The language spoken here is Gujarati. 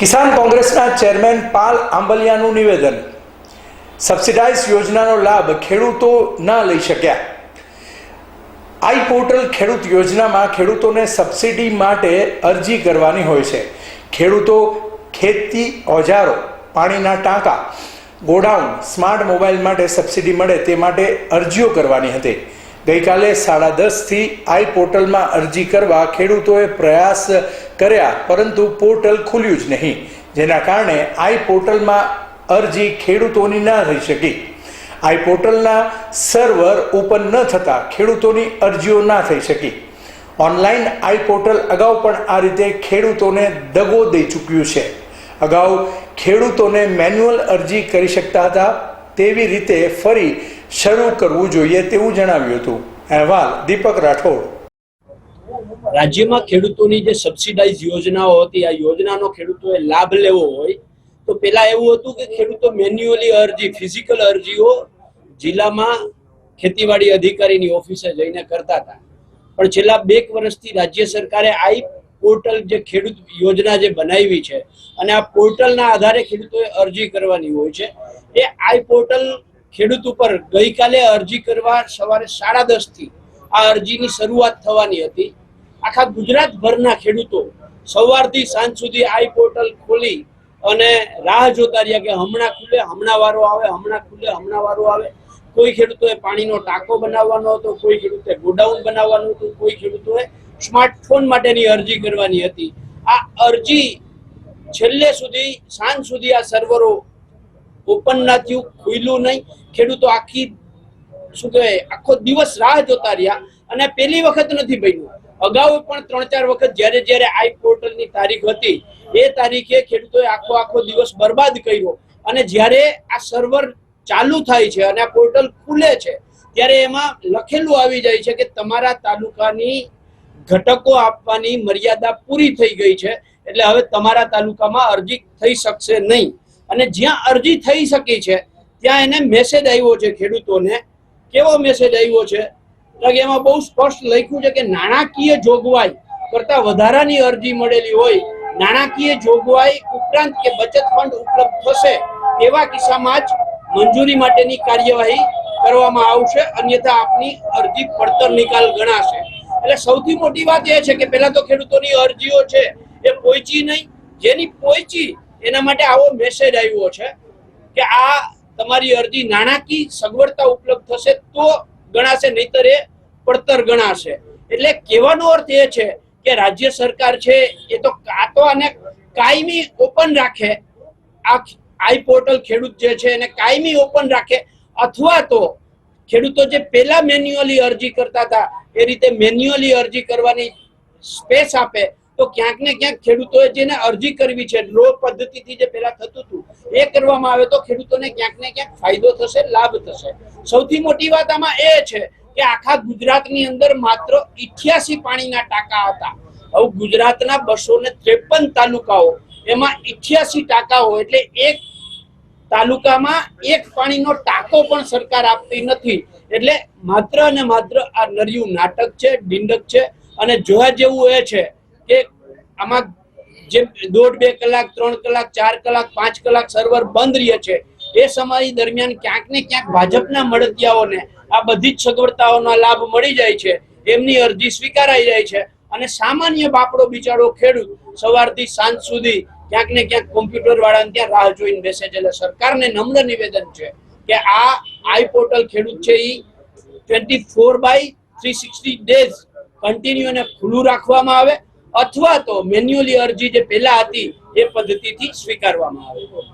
કિસાન કોંગ્રેસના ચેરમેન પાલ આંબલિયાનું નિવેદન. સબસિડાઇઝ યોજનાનો લાભ ખેડૂતો ન લઈ શક્યા. આઈ પોર્ટલ ખેડૂત યોજનામાં ખેડૂતોને સબસિડી માટે અરજી કરવાની હોય છે. ખેડૂતો ખેતી, ઓજારો, પાણીના ટાંકા, ગોડાઉન, સ્માર્ટ મોબાઈલ માટે સબસિડી મળે તે માટે અરજીઓ કરવાની હતી. ગઈકાલે સાડા દસથી આઈ પોર્ટલમાં અરજી કરવા ખેડૂતોએ પ્રયાસ કર્યા, પરંતુ પોર્ટલ ખુલ્યું જ નહીં, જેના કારણે આઈ પોર્ટલમાં અરજી ખેડૂતોની ના થઈ શકી. આઈ પોર્ટલના સર્વર ઓપન ન થતાં ખેડૂતોની અરજીઓ ના થઈ શકી. ઓનલાઈન આઈ પોર્ટલ અગાઉ પણ આ રીતે ખેડૂતોને દગો દઈ ચૂક્યું છે. અગાઉ ખેડૂતોને મેન્યુઅલ અરજી કરી શકતા હતા, તેવી રીતે ફરી શરૂ કરવું જોઈએ તેવું જણાવ્યું હતું. અહેવાલ દીપક રાઠોડ. રાજ્યમાં ખેડૂતોની જે સબસિડાઇઝ યોજનાઓ હતી, આ યોજનાનો ખેડૂતોએ લાભ લેવો હોય, તો પેલા એવું હતું કે ખેડૂતો મેન્યુઅલી અરજી ફિઝિકલ અરજીઓ જિલ્લામાં ખેતીવાડી અધિકારીની ઓફિસે જઈને કરતા હતા. પણ છેલ્લા બે વર્ષથી રાજ્ય સરકારે આઈ પોર્ટલ જે ખેડૂત યોજના જે બનાવી છે અને આ પોર્ટલના આધારે ખેડૂતોએ અરજી કરવાની હોય છે, એ આઈ પોર્ટલ ખેડૂત ઉપર ગઈકાલે અરજી કરવા સવારે સાડા દસથી આ અરજીની શરૂઆત થવાની હતી. આખા ગુજરાતભરના ખેડૂતો સવારથી સાંજ સુધી આઈ પોર્ટલ ખોલી અને રાહ જોતા રહ્યા કે હમણાં ખુલે, હમણાં વારો આવે, હમણાં ખુલે, હમણાં વારો આવે. કોઈ ખેડૂતોએ પાણીનો ટાંકો બનાવવાનો હતો, કોઈ ખેડૂતે ગોડાઉન બનાવવાનું હતું, કોઈ ખેડૂતોએ સ્માર્ટફોન માટેની અરજી કરવાની હતી. આ અરજી છેલ્લે સુધી, સાંજ સુધી આ સર્વરો ઓપન ના થયું, ખુલ્યું નહીં. ખેડૂતો આખી શું કહેવાય, આખો દિવસ રાહ જોતા રહ્યા અને પહેલી વખત નથી બન્યું. અગાઉ પણ ત્રણ ચાર વખત જ્યારે જ્યારે આઈ પોર્ટલની તારીખ હતી, એ તારીખે ખેડૂતોએ આખો આખો દિવસ બરબાદ કર્યો. અને જ્યારે આ સર્વર ચાલુ થાય છે અને આ પોર્ટલ ખુલે છે, ત્યારે એમાં લખેલું આવી જાય છે કે તમારા તાલુકાની ઘટકો આપવાની મર્યાદા પૂરી થઈ ગઈ છે, એટલે હવે તમારા તાલુકામાં અરજી થઈ શકશે નહીં. અને જ્યાં અરજી થઈ શકી છે, ત્યાં એને મેસેજ આવ્યો છે ખેડૂતોને. કેવો મેસેજ આવ્યો છે? તો એમાં બહુ સ્પષ્ટ લખ્યું છે કે નાણાકીય જોગવાઈ કરતા વધારાની અરજી મળેલી હોય, નાણાકીય જોગવાઈ ઉપરાંત કે બચત ફંડ ઉપલબ્ધ થશે તેવા કિસ્સામાં જ મંજૂરી માટેની કાર્યવાહી કરવામાં આવશે, અન્યથા આપની અરજી પડતર નિકાલ ગણાશે. એટલે સૌથી મોટી વાત એ છે કે પહેલા તો ખેડૂતોની અરજીઓ છે એ પહોંચી નહીં. જેની પહોંચી એના માટે આવો મેસેજ આવ્યો છે કે આ તમારી અરજી નાણાકીય સગવડતા ઉપલબ્ધ થશે તો ગણાશે, નહીતર એ પડતર ગણાશે. એટલે કહેવાનો અર્થ એ છે કે રાજ્ય સરકાર છે, એ તો કાં તો આને કાયમી ઓપન રાખે. આ આઈ પોર્ટલ ખેડૂત જે છે, એને કાયમી ઓપન રાખે. અથવા તો ખેડૂતો જે પહેલા મેન્યુઅલી અરજી કરતા હતા, એ રીતે મેન્યુઅલી અરજી કરવાની સ્પેસ આપે તો ક્યાંક ને ક્યાંક ખેડૂતોએ જેને અરજી કરવી છે લો પદ્ધતિથી જે પહેલા થતું હતું, એ કરવામાં આવે તો ખેડૂતોને ક્યાંક ને ક્યાંક ફાયદો થશે, લાભ થશે. સૌથી મોટી વાત આમાં એ છે કે આખા ગુજરાતની અંદર માત્ર ઇઠ્યાસી પાણીના ટાંકા હતા. હવે ગુજરાતના બસો ને ત્રેપન તાલુકાઓ, એમાં ઇઠ્યાસી ટાંકાઓ એટલે એક તાલુકામાં એક પાણીનો ટાંકો પણ સરકાર આપતી નથી. એટલે માત્ર અને માત્ર આ નર્યું નાટક છે, ડિંડક છે અને જોવા જેવું એ છે કે આમાં જે દોઢ, બે કલાક, ત્રણ કલાક, ચાર કલાક, પાંચ કલાક સર્વર બંધ રહે છે, એ સમય દરમિયાન ક્યાંક ને ક્યાંક ભાજપના મળતિયાઓને આ બધી જ સગવડતાઓનો લાભ મળી જાય છે, એમની અરજી સ્વીકારાઈ જાય છે અને સામાન્ય બાપડો બિચારો ખેડૂત સવારથી સાંજ સુધી ક્યાંક ને ક્યાંક કોમ્પ્યુટર વાળાને ત્યાં રાહ જોઈને બેસે છે. એટલે સરકારને નમ્ર નિવેદન છે કે આ આઈ પોર્ટલ ખેડૂત છે એ twenty four by three sixty days continue અને ખુલ્લું રાખવામાં આવે. અથવા તો મેન્યુઅલી અરજી જે પહેલા હતી એ પદ્ધતિથી સ્વીકારવામાં આવે.